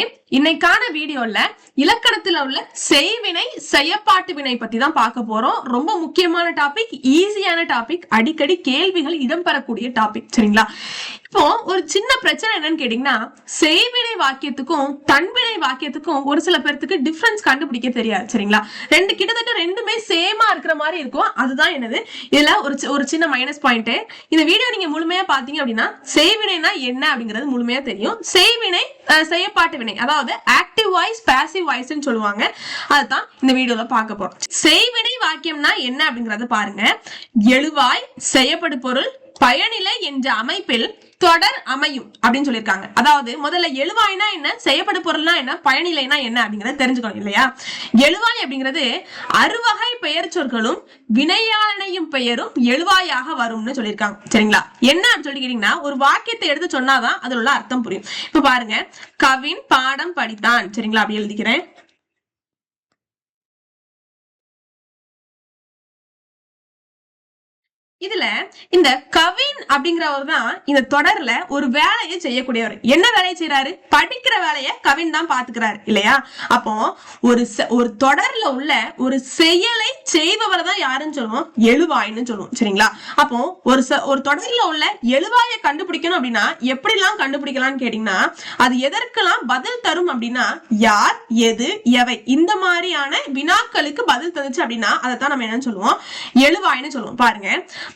sempre இன்னைக்கான வீடியோல இலக்கணத்துல உள்ள செய்வினை செய்யப்பாட்டு வினை பத்தி தான் பார்க்க போறோம். ரொம்ப முக்கியமான டாபிக் ஈஸியான டாபிக் அடிக்கடி கேள்விகள் இடம்பெறக்கூடிய டாபிக் சரிங்களா? இப்போ ஒரு சின்ன பிரச்சனை என்னன்னு கேட்டீங்கன்னா செய்வினை வாக்கியத்துக்கும் தன்வினை வாக்கியத்துக்கும் ஒரு சில பேர்த்துக்கு டிஃபரன்ஸ் கண்டுபிடிக்க தெரியாது. சரிங்களா? ரெண்டு கிட்டத்தட்ட ரெண்டுமே சேமா இருக்கிற மாதிரி இருக்கும். அதுதான் என்னது? இதுல ஒரு சி- ஒரு சின்ன மைனஸ் பாயிண்ட் இந்த வீடியோ நீங்க முழுமையா பாத்தீங்க அப்படின்னா செய்வினைனா என்ன அப்படிங்கிறது முழுமையா தெரியும். செய்வினை செய்யப்பாட்டு வினை. அதாவது ஆக்டிவ் வாய்ஸ் பேசிவ் வாய்ஸ்னு சொல்லுவாங்க. அதுதான் இந்த வீடியோல பார்க்க போறோம். செய்வினை வாக்கியம்னா என்ன அப்படிங்கறத பாருங்க. எழுவாய் செய்யப்படு பொருள் பயனிலை என்ற அமைப்பில் தொடர் அமையும் அப்படின்னு சொல்லியிருக்காங்க. அதாவது முதல்ல எழுவாய்னா என்ன செய்யப்படும் பொருள்னா என்ன பயனிலைனா என்ன அப்படிங்கறத தெரிஞ்சுக்கணும் இல்லையா? எழுவாய் அப்படிங்கிறது அறுவகை பெயர் சொற்களும் வினையாளனையும் பெயரும் எழுவாயாக வரும்னு சொல்லியிருக்காங்க. சரிங்களா? என்ன அப்படின்னு சொல்லி கேட்டீங்கன்னா ஒரு வாக்கியத்தை எடுத்து சொன்னாதான் அதுல உள்ள அர்த்தம் புரியும். இப்ப பாருங்க கவின் பாடம் படித்தான். சரிங்களா? அப்படி எழுதிக்கிறேன். இதுல இந்த கவின் அப்படிங்கிறவர் தான் இந்த தொடர்ல ஒரு வேலையை செய்யக்கூடியவர். என்ன வேலையை செய்யறாரு படிக்கிற வேலையை கவின் தான் பாத்துக்கிறாரு இல்லையா? அப்போ ஒரு செ- ஒரு தொடர்ல உள்ள ஒரு செயலை செய்பவர் தான் யாருன்னு சொல்லுவோம்? எழுவாய்ன்னு சொல்லுவோம் சரிங்களா? அப்போ ஒரு ச- ஒரு தொடர்ல உள்ள எழுவாயை கண்டுபிடிக்கணும் அப்படின்னா எப்படிலாம் கண்டுபிடிக்கலாம்னு கேட்டீங்கன்னா அது எதற்கெல்லாம் பதில் தரும் அப்படின்னா யார் எது எவை இந்த மாதிரியான வினாக்களுக்கு பதில் தந்துச்சு அப்படின்னா அதை தான் நம்ம என்னன்னு சொல்லுவோம்? எழுவாய்ன்னு சொல்லுவோம். பாருங்க.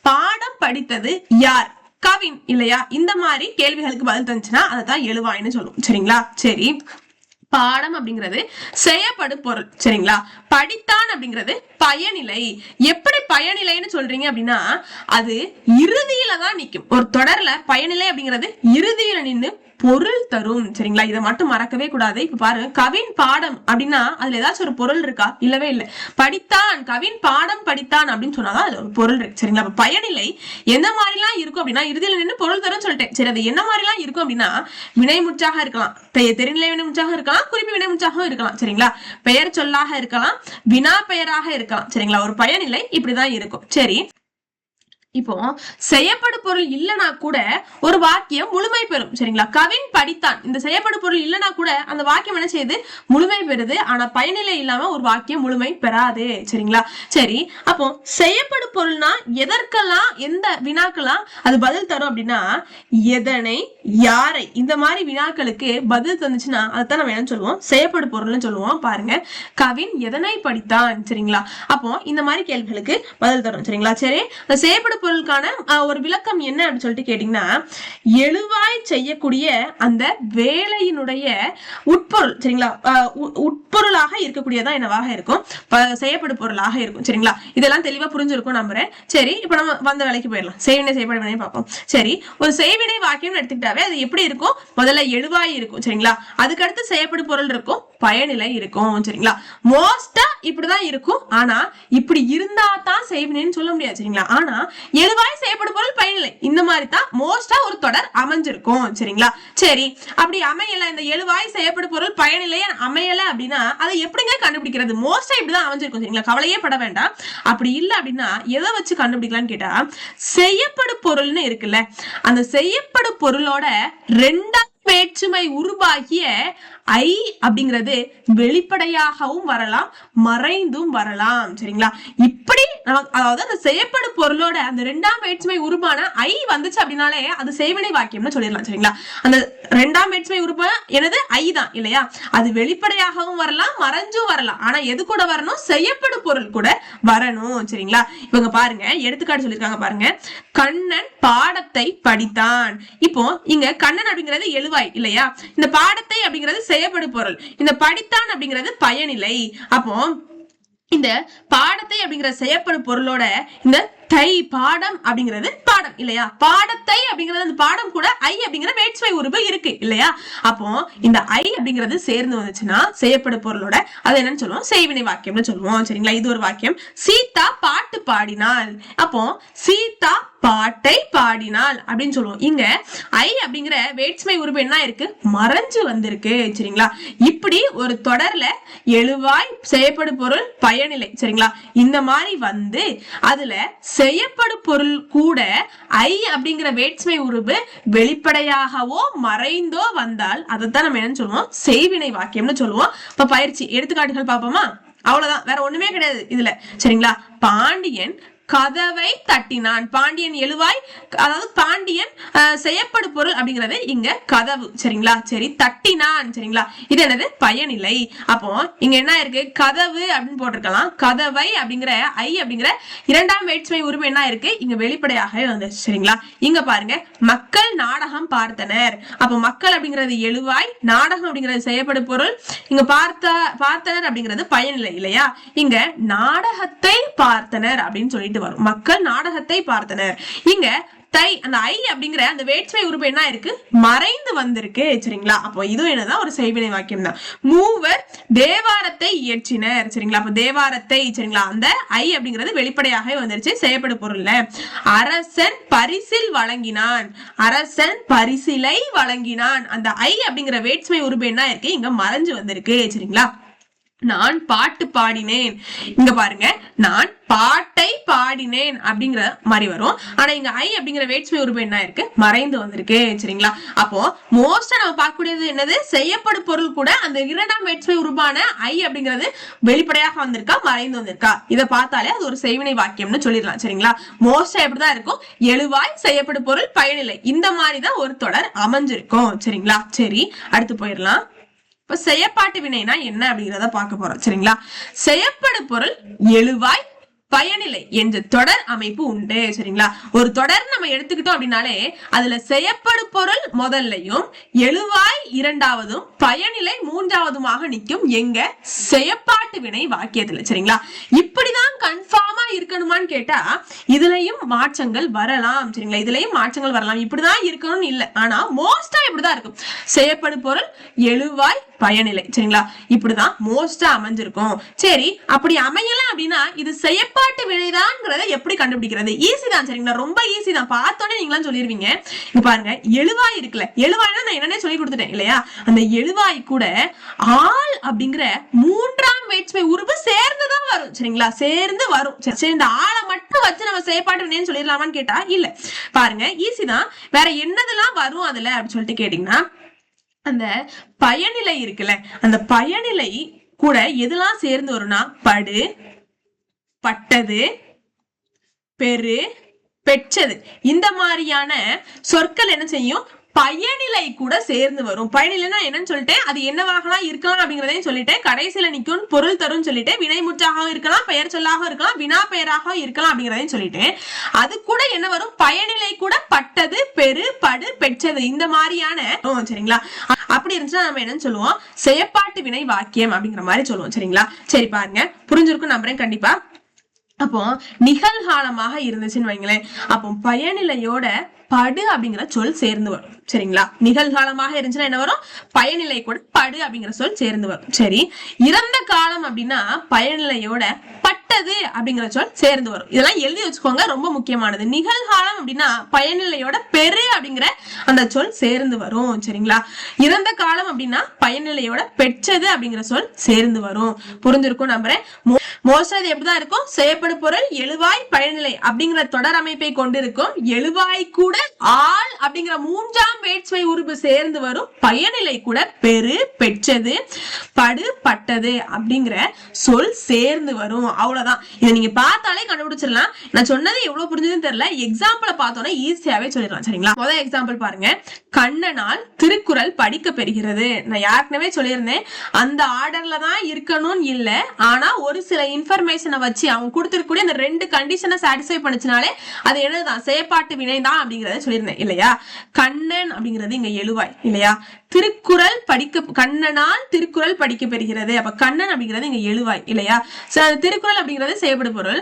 பாடம் படித்தது யார்? கவின் இல்லையா? இந்த மாதிரி கேள்விகளுக்கு பதில் தந்துச்சுன்னா அதை தான் எழுவாய்ன்னு சொல்லுவோம் சரிங்களா? சரி. பாடம் அப்படிங்கிறது செய்யப்படு பொருள். சரிங்களா? படித்தான் அப்படிங்கிறது பயனிலை. எப்படி பயனிலைன்னு சொல்றீங்க அப்படின்னா அது இறுதியில தான் நிக்கும். ஒரு தொடர்ல பயனிலை அப்படிங்கிறது இறுதியில நின்னு பொருள் தரும். சரிங்களா? இதை மட்டும் மறக்கவே கூடாது. இப்ப பாருங்க கவின் பாடம் அப்படின்னா அதுல ஏதாச்சும் ஒரு பொருள் இருக்கா? இல்லவே இல்லை. படித்தான். கவின் பாடம் படித்தான் அப்படின்னு சொன்னாதான் அதுல ஒரு பொருள் இருக்கு. சரிங்களா? அப்ப பயனிலை எந்த மாதிரிலாம் இருக்கும் அப்படின்னா இறுதியில நின்று பொருள் தரும் சொல்லிட்டேன். சரி அது என்ன மாதிரிலாம் இருக்கும் அப்படின்னா வினைமுற்றாக இருக்கலாம். தெ- தெரிநிலை வினைமுற்றாக இருக்கலாம் குறிப்பு வினைமுற்றாகவும் இருக்கலாம். சரிங்களா? பெயர் சொல்லாக இருக்கலாம் வினா பெயராக இருக்கலாம். சரிங்களா? ஒரு பயனிலை இப்படிதான் இருக்கும். சரி இப்போ செய்யப்படு பொருள் இல்லைனா கூட ஒரு வாக்கியம் முழுமை பெறும் சரிங்களா? கவின் படித்தான். இந்த செய்யப்படு பொருள் இல்லைனா கூட அந்த வாக்கியம் என்ன செய்யுது? முழுமை பெறுது. ஆனா பயனிலை இல்லாம ஒரு வாக்கியம் முழுமை பெறாது சரிங்களா? சரி அப்போ செய்யப்படு பொருள்னா எதற்கெல்லாம் எந்த வினாக்கெல்லாம் அது பதில் தரும் அப்படின்னா எதனை யாரை இந்த மாதிரி வினாக்களுக்கு பதில் தந்துச்சுன்னா அதைத்தான் நம்ம என்ன சொல்லுவோம்? செய்யப்படு பொருள்னு சொல்லுவோம் பாருங்க. கவின் எதனை படித்தான் சரிங்களா? அப்போ இந்த மாதிரி கேள்விகளுக்கு பதில் தரும் சரிங்களா? சரி அந்த செய்யப்படு பொருளுக்கான ஒரு விளக்கம் என்ன அப்படின்னு சொல்லிட்டு கேட்டீங்கன்னா எழுவாய் செய்யக்கூடிய அந்த வேலையினுடைய உட்பொருள் சரிங்களா? உட்பொருளாக இருக்கக்கூடியதான் என்னவாக இருக்கும்? செய்யப்படும் பொருளாக இருக்கும் சரிங்களா? இதெல்லாம் தெளிவா புரிஞ்சிருக்கும் நம்புறேன். சரி இப்போ நம்ம வந்த வேலைக்கு போயிடலாம். செய்வினை செய்யப்படு பார்ப்போம். சரி ஒரு செய்வினை வாக்கியம் எடுத்துக்கிட்டாவே அது எப்படி இருக்கும்? முதல்ல எழுவாய் இருக்கும் சரிங்களா? அதுக்கடுத்து செய்யப்படும் பொருள் இருக்கும் பயனிலை இருக்கும் சரிங்களா? மோஸ்டா இப்படிதான் இருக்கும். ஆனா இப்படி இருந்தா தான் செய்வினைன்னு சொல்ல முடியாது சரிங்களா? ஆனா எழுவாய் செய்யப்படும் பொருள் பயனில்லை. இந்த மாதிரி தான் மோஸ்டா ஒரு தொடர் அமைஞ்சிருக்கும். சரிங்களா? சரி. அப்படி அமையல இந்த எழுவாய் செய்யப்படும் பொருள் பயனில்லை அமையல அப்படின்னா அதை எப்படிங்க கண்டுபிடிக்கிறது? மோஸ்டா இப்படிதான் அமைஞ்சிருக்கும் சரிங்களா? கவலையே பட வேண்டாம். அப்படி இல்ல அப்படின்னா எதை வச்சு கண்டுபிடிக்கலாம்னு கேட்டா செய்யப்படும் பொருள்னு இருக்குல்ல. அந்த செய்யப்படும் பொருளோட ரெண்டாம் வேற்றுமை உருவாகிய ஐ அப்படிங்கிறது வெளிப்படையாகவும் வரலாம் மறைந்தும் வரலாம். சரிங்களா? நமக்கு அதாவது அந்த செய்யப்படு பொருளோட அந்த ரெண்டாம் வேற்றுமை உருவான ஐ வந்துச்சு அப்படின்னாலே அது செய்வினை வாக்கியம்னு சொல்லிடலாம் சரிங்களா? அந்த ரெண்டாம் வேற்றுமை உருவ எனது ஐ தான் இல்லையா? அது வெளிப்படையாகவும் வரலாம் மறைஞ்சும் வரலாம். ஆனா எது கூட வரணும்? செய்யப்படு பொருள் கூட வரணும் சரிங்களா? இவங்க பாருங்க எடுத்துக்காட்டு சொல்லியிருக்காங்க பாருங்க. கண்ணன் பாடத்தை படித்தான். இப்போ இங்க கண்ணன் அப்படிங்கிறது எழுவாய் இல்லையா? இந்த பாடத்தை அப்படிங்கிறது செய்யப்படு பொருள். இந்த படித்தான் அப்படிங்கிறது பயனிலை. அப்போ இந்த பாடத்தை அப்படிங்கிற செய்யப்படும் பொருளோட இந்த தை பாடம் அப்படிங்கிறது பாடம் இல்லையா? பாடத்தை அப்படிங்கிறது அந்த பாடம் கூட ஐ அப்படிங்கிற வேற்றுமை உருவு இருக்கு இல்லையா? அப்போ இந்த ஐ அப்படிங்கிறது சேர்ந்து வந்துச்சுன்னா செய்யப்படும் பொருளோட அது என்னன்னு சொல்லுவோம்? செய்வினை வாக்கியம்னு சொல்லுவோம் சரிங்களா? இது ஒரு வாக்கியம். சீதா பாட்டு பாடினாள் அப்போ சீதா பாட்டை பாடினாள் அப்படின்னு சொல்லுவோம். இங்க ஐ அப்படிங்கிற வேற்றுமை உருவு என்ன இருக்கு? மறைஞ்சு வந்திருக்கு சரிங்களா? இப்படி ஒரு தொடர்ல எழுவாய் செய்யப்படும் பொருள் பயனில்லை சரிங்களா? இந்த மாதிரி வந்து அதுல செய்யப்படு பொருள் கூட ஐ அப்படிங்கிற வேட்ஸ்மை உருவு வெளிப்படையாகவோ மறைந்தோ வந்தால் அதைத்தான் நம்ம என்னன்னு சொல்லுவோம்? செய்வினை வாக்கியம்னு சொல்லுவோம். இப்ப பயிற்சி எடுத்துக்காட்டுகள் பார்ப்போமா? அவ்வளவுதான். வேற ஒண்ணுமே கிடையாது இதுல. சரிங்களா? பாண்டியன் கதவை தட்டினான். பாண்டியன் எழுவாய் அதாவது பாண்டியன் அஹ், செய்யப்படு பொருள் அப்படிங்கிறது இங்க கதவு. சரிங்களா? சரி தட்டினான். சரிங்களா? இது என்னது? பயனில்லை அப்போ இங்க என்ன இருக்கு? கதவு அப்படின்னு போட்டிருக்கலாம். கதவை அப்படிங்கிற ஐ அப்படிங்கிற இரண்டாம் வேற்றுமை உரிமை என்ன இருக்கு? இங்க வெளிப்படையாகவே வந்துச்சு சரிங்களா? இங்க பாருங்க மக்கள் நாடகம் பார்த்தனர். அப்போ மக்கள் அப்படிங்கிறது எழுவாய் நாடகம் அப்படிங்கிறது செய்யப்படு பொருள். இங்க பார்த்த பார்த்தனர் அப்படிங்கிறது பயனில்லை இல்லையா? இங்க நாடகத்தை பார்த்தனர் அப்படின்னு சொல்லிட்டு வரும். மக்கள் நாடகத்தை பார்த்தனர். இங்க தை அந்த ஐ அப்படிங்கிற அந்த வேற்றுமை உறுப்பு என்ன இருக்கு மறைந்து வந்திருக்கு சரிங்களா? அப்போ இதுவும் என்னதான்? ஒரு செய்வினை வாக்கியம் தான் மூவர் தேவாரத்தை இயற்றினர் சரிங்களா? அப்ப தேவாரத்தை சரிங்களா? அந்த ஐ அப்படிங்கிறது வெளிப்படையாகவே வந்துருச்சு. செய்யப்படும் பொருள்ல. அரசன் பரிசில் வழங்கினான். அரசன் பரிசிலை வழங்கினான். அந்த ஐ அப்படிங்கிற வேட்சுமை உறுப்பு என்ன இருக்கு இங்க மறைஞ்சு வந்திருக்கு சரிங்களா? நான் பாட்டு பாடினேன். இங்க பாருங்க. நான் பாட்டை பாடினேன் அப்படிங்கிற மாதிரி வரும். ஆனா இங்க ஐ அப்படிங்கிற வேட்ஸ்மை உருவம் என்ன இருக்கு? மறைந்து வந்திருக்கு. சரிங்களா? அப்போ மோஸ்டா நம்ம பார்க்கக்கூடியது என்னது? செய்யப்படும் பொருள் கூட அந்த இரண்டாம் வேட்ஸ்மை உருவான ஐ அப்படிங்கிறது வெளிப்படையாக வந்திருக்கா? மறைந்து வந்திருக்கா? இதை பார்த்தாலே அது ஒரு செய்வினை வாக்கியம்னு சொல்லிடலாம். சரிங்களா? மோஸ்டா எப்படிதான் இருக்கும்? எழுவாய் செய்யப்படும் பொருள் பயனில்லை. இந்த மாதிரி தான் ஒரு தொடர் அமைஞ்சிருக்கும். சரிங்களா? சரி அடுத்து போயிடலாம். இப்ப செயற்பாட்டு வினைனா என்ன அப்படிங்கிறத பார்க்க போறோம். சரிங்களா? செயற்படு பொருள் எழுவாய் பயனிலை என்ற தொடர் அமைப்பு உண்டு சரிங்களா? ஒரு தொடர் நம்ம எடுத்துக்கிட்டோம் அப்படின்னாலே அதுல செயற்படு பொருள் முதல்லையும் எழுவாய் இரண்டாவதும் பயனிலை மூன்றாவதுமாக நிற்கும் எங்க செயற்பாட்டு வினை வாக்கியத்துல சரிங்களா? இப்படிதான் கன்ஃபார்மா இருக்கணுமான்னு கேட்டா இதுலயும் மாற்றங்கள் வரலாம் சரிங்களா? இதுலயும் மாற்றங்கள் வரலாம். இப்படிதான் இருக்கணும்னு இல்லை. ஆனா மோஸ்டா இப்படிதான் இருக்கும். செய்யப்படு பொருள் எழுவாய் பயனிலை சரிங்களா? இப்படிதான் மோஸ்டா அமைஞ்சிருக்கும். சரி அப்படி அமையல அப்படின்னா இது செய்யப்ப செய்யப்பாட்டு வினைதான்ங்கிறத எப்படி கண்டுபிடிக்கிறது? ஈஸி தான் சரிங்களா? ரொம்ப ஈஸி தான். பார்த்தோன்னே நீங்களாம் சொல்லிருவீங்க. இப்போ பாருங்க எழுவாய் இருக்குல்ல. எழுவாய்னா நான் என்னன்னே சொல்லி கொடுத்துட்டேன் இல்லையா? அந்த எழுவாய் கூட ஆள் அப்படிங்கிற மூன்றாம் வேற்றுமை உருவு சேர்ந்துதான் வரும் சரிங்களா? சேர்ந்து வரும். சரி சரி, இந்த ஆளை மட்டும் வச்சு நம்ம செயற்பாட்டு வினைன்னு சொல்லிடலாமான்னு கேட்டா இல்ல. பாருங்க ஈஸி தான். வேற என்னதெல்லாம் வரும் அதுல அப்படின்னு சொல்லிட்டு கேட்டீங்கன்னா அந்த பயனிலை இருக்குல்ல அந்த பயனிலை கூட எதெல்லாம் சேர்ந்து வரும்னா படு பட்டது பெரு பெற்றது. இந்த மாதிரியான சொற்கள் என்ன செய்யும்? பயனிலை கூட சேர்ந்து வரும். பயனிலைன்னா என்னன்னு சொல்லிட்டு அது என்னவாகலாம் இருக்கலாம் அப்படிங்கறதையும் சொல்லிட்டு கடைசியில நிற்கும் பொருள் தரும் சொல்லிட்டு வினைமுற்றாக இருக்கலாம் பெயர் சொல்லாக இருக்கலாம் வினா பெயராக இருக்கலாம் அப்படிங்கறதையும் சொல்லிட்டு அது கூட என்ன வரும்? பயனிலை கூட பட்டது பெரு படு பெற்றது. இந்த மாதிரியான சரிங்களா? அப்படி இருந்துச்சுன்னா நம்ம என்னன்னு சொல்லுவோம்? செயற்பாட்டு வினை வாக்கியம் அப்படிங்கிற மாதிரி சொல்லுவோம். சரிங்களா? சரி பாருங்க. புரிஞ்சிருக்கும் நம்புறேன். கண்டிப்பா. அப்போ நிகழ்காலமாக இருந்துச்சுன்னு வைங்களேன். அப்போ பயனிலையோட படு அப்படிங்கிற சொல் சேர்ந்து வரும் சரிங்களா? நிகழ்காலமாக இருந்துச்சுன்னா என்ன வரும்? பயனிலை கூட படு அப்படிங்கிற சொல் சேர்ந்து வரும் சரி. இறந்த காலம் அப்படின்னா பயனிலையோட கெட்டது அப்படிங்கிற சொல் சேர்ந்து வரும். இதெல்லாம் எழுதி வச்சுக்கோங்க ரொம்ப முக்கியமானது. நிகழ்காலம் அப்படின்னா பயனிலையோட பெரு அப்படிங்கிற அந்த சொல் சேர்ந்து வரும் சரிங்களா? இறந்த காலம் அப்படின்னா பயனிலையோட பெற்றது அப்படிங்கிற சொல் சேர்ந்து வரும். புரிஞ்சிருக்கும் நம்புறேன்? மோஸ்ட் எப்படிதான் இருக்கும்? செய்யப்படும் பொருள் எழுவாய் பயனிலை அப்படிங்கிற தொடர் அமைப்பை கொண்டிருக்கும். எழுவாய் கூட ஆள் அப்படிங்கிற மூன்றாம் வேற்றுமை உறுப்பு சேர்ந்து வரும். பயனிலை கூட பெரு பெற்றது படு பட்டது அப்படிங்கிற சொல் சேர்ந்து வரும். அவ்வளவுதான். இதை நீங்க பார்த்தாலே கண்டுபிடிச்சிடலாம். நான் சொன்னது எவ்வளவு புரிஞ்சதுன்னு தெரியல. எக்ஸாம்பிளை பார்த்தோன்னா ஈஸியாவே சொல்லிடலாம் சரிங்களா? முதல் எக்ஸாம்பிள் பாருங்க. கண்ணனால் திருக்குறள் படிக்க பெறுகிறது. நான் ஏற்கனவே சொல்லியிருந்தேன். அந்த ஆர்டர்ல தான் இருக்கணும்னு இல்லை. ஆனா ஒரு சில இன்ஃபர்மேஷனை வச்சு அவங்க கொடுத்துருக்கூடிய அந்த ரெண்டு கண்டிஷனை சாட்டிஸ்ஃபை பண்ணுச்சுனாலே அது என்னதுதான்? செயற்பாட்டு வினை தான் அப்படிங்கறத சொல்லியிருந்தேன் இல்லையா? கண்ணன் அப்படிங்கிறது இங்க எழுவாய் இல்லையா? திருக்குறள் படிக்க கண்ணனால் திருக்குறள் படிக்க பெறுகிறது. அப்ப கண்ணன் அப்படிங்கிறது இங்க எழுவாய் இல்லையா? So, அந்த திருக்குறள் அப்படிங்கிறது செய்யப்படும் பொருள்.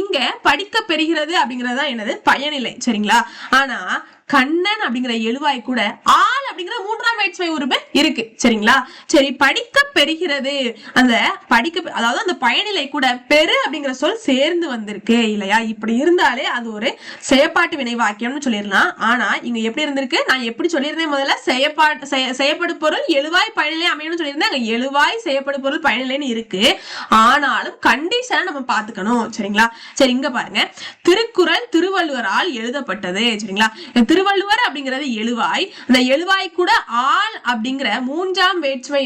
இங்க படிக்க பெறுகிறது அப்படிங்கிறது தான் என்னது? பயனில்லை சரிங்களா? ஆனா கண்ணன் அப்படிங்கிற எழுவாய் கூட ஆள் அப்படிங்கிற மூன்றாம் வேற்றுமை உருவு இருக்கு. சரிங்களா? சரி படிக்க பெறுகிறது. அந்த படிக்க அதாவது அந்த பயனிலை கூட பெரு அப்படிங்கிற சொல் சேர்ந்து வந்திருக்கு. இல்லையா? இப்படி இருந்தாலே அது ஒரு செயற்பாட்டு வினை வாக்கியம்னு சொல்லிடலாம். ஆனா இங்க எப்படி இருந்திருக்கு? நான் எப்படி சொல்லியிருந்தேன் முதல்ல? செயப்பாட்டு செயற்படு பொருள் எழுவாய் பயனிலை அமையணும்னு சொல்லியிருந்தேன். அங்க எழுவாய் செயற்படு பொருள் பயனிலைன்னு இருக்கு. ஆனாலும் கண்டிஷனை நம்ம பார்த்துக்கணும். சரிங்களா? சரி இங்க பாருங்க. திருக்குறள் திருவள்ளுவரால் எழுதப்பட்டது. சரிங்களா? திரு திருவள்ளுவர் அப்படிங்கிறது எழுவாய். அந்த எழுவாய் கூட ஆள் அப்படிங்கிற மூன்றாம் வேற்றுமை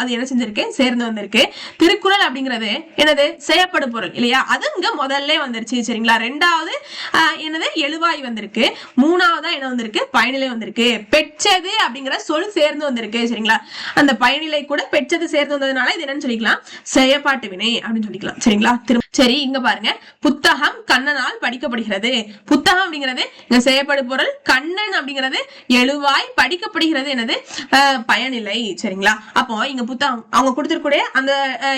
அது என்ன செஞ்சிருக்கு? சேர்ந்து வந்திருக்கு. திருக்குறள் அப்படிங்கிறது என்னது? செய்யப்படும் பொருள் இல்லையா? அது இங்க முதல்ல வந்துருச்சு சரிங்களா? ரெண்டாவது ஆஹ், என்னது? எழுவாய் வந்திருக்கு. மூணாவதா என்ன வந்திருக்கு? பயனிலை வந்திருக்கு. பெற்றது அப்படிங்கிற சொல் சேர்ந்து வந்திருக்கு சரிங்களா? அந்த பயனிலை கூட பெற்றது சேர்ந்து வந்ததுனால இது என்னன்னு சொல்லிக்கலாம்? செயப்பாட்டு வினை அப்படின்னு சொல்லிக்கலாம் சரிங்களா? திரு சரி இங்க பாருங்க. புத்தகம் கண்ணனால் படிக்கப்படுகிறது. புத்தகம் அப்படிங்கிறது இங்க செய்யப்படு பொருள் கண்ணன் அப்படிங்கிறது எழுவாய் படிக்கப்படுகிறது என்னது? பயனில்லை சரிங்களா? அப்போ இங்க புத்தகம் அவங்க கொடுத்துருக்கூடிய அந்த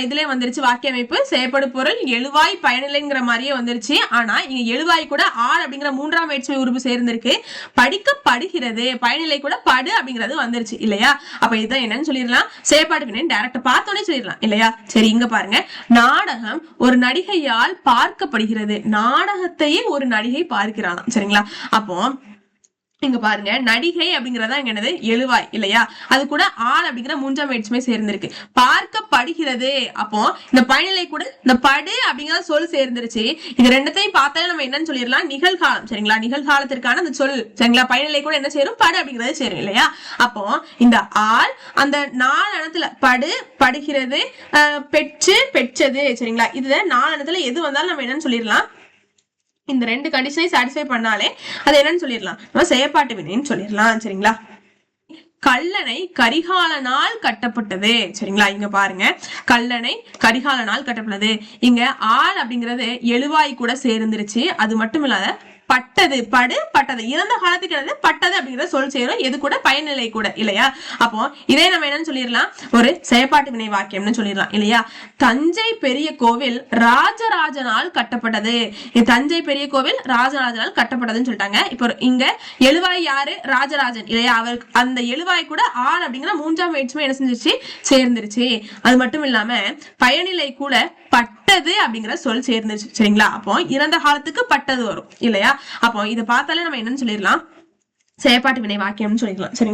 இதுல இதுலயே வந்துருச்சு வாக்கிய அமைப்பு செயற்படு பொருள் எழுவாய் பயனில்லைங்கிற மாதிரியே வந்துருச்சு. ஆனா இங்க எழுவாய் கூட ஆள் அப்படிங்கிற மூன்றாம் வேற்றுமை உறுப்பு சேர்ந்திருக்கு. படிக்கப்படுகிறது பயனிலை கூட படு அப்படிங்கிறது வந்துருச்சு இல்லையா? அப்ப இதுதான் என்னன்னு சொல்லிடலாம். செயற்பாடு வினை டைரக்டா பார்த்தோன்னே சொல்லிடலாம் இல்லையா? சரி இங்க பாருங்க. நாடகம் ஒரு நடிகையால் பார்க்கப்படுகிறது. நாடகத்தையே ஒரு நடிகை பார்க்கிறான் சரிங்களா? அப்போ இங்க பாருங்க நடிகை அப்படிங்கறதா இங்க என்னது? எழுவாய் இல்லையா? அது கூட ஆள் அப்படிங்கிற மூன்றாம் வேற்றுமை சேர்ந்திருக்கு. பார்க்கப்படுகிறது. அப்போ இந்த பயனிலை கூட இந்த படு அப்படிங்கிற சொல் சேர்ந்துருச்சு. இது ரெண்டத்தையும் பார்த்தாலே நம்ம என்னன்னு சொல்லிடலாம். நிகழ்காலம் சரிங்களா? நிகழ்காலத்திற்கான அந்த சொல் சரிங்களா? பயனிலை கூட என்ன சேரும்? படு அப்படிங்கிறது சேரும் இல்லையா? அப்போ இந்த ஆள் அந்த நாலு இடத்துல படு படுகிறது பெற்று பெற்றது சரிங்களா? இதுல நாலு இடத்துல எது வந்தாலும் நம்ம என்னன்னு சொல்லிடலாம். இந்த ரெண்டு கண்டிஷனையும் சாட்டிஸ்ஃபை பண்ணாலே அது என்னன்னு சொல்லிடலாம். நம்ம செயற்பாட்டு வினைன்னு சொல்லிடலாம். சரிங்களா? கல்லணை கரிகாலனால் கட்டப்பட்டது. சரிங்களா? இங்க பாருங்க. கல்லணை கரிகாலனால் கட்டப்பட்டது. இங்க ஆள் அப்படிங்கிறது எழுவாய் கூட சேர்ந்துருச்சு. அது மட்டும் இல்லாத பட்டது படு பட்டது. இறந்த காலத்துக்கு என்னது பட்டது அப்படிங்கிற சொல் சேரும் எது கூட? பயனிலை கூட இல்லையா? அப்போ இதே நம்ம என்னன்னு சொல்லிடலாம். ஒரு செயற்பாட்டு வினை வாக்கியம்னு சொல்லிடலாம் இல்லையா? தஞ்சை பெரிய கோவில் ராஜராஜனால் கட்டப்பட்டது. தஞ்சை பெரிய கோவில் ராஜராஜனால் கட்டப்பட்டதுன்னு சொல்லிட்டாங்க. இப்போ இங்க எழுவாய் யாரு? ராஜராஜன் இல்லையா? அவர் அந்த எழுவாய் கூட ஆள் அப்படிங்கிற மூன்றாம் வேற்றுமை என்ன செஞ்சிருச்சு? சேர்ந்துருச்சு. அது மட்டும் இல்லாம பயனிலை கூட பட்டது அப்படிங்கிற சொல் சேர்ந்துருச்சு. சரிங்களா? அப்போ இறந்த காலத்துக்கு பட்டது வரும். இல்லையா? அப்போ இதை பார்த்தாலே நம்ம என்னன்னு சொல்லிடலாம். செயற்பாட்டு வினை வாக்கியம்னு சொல்லிக்கலாம். சரிங்களா?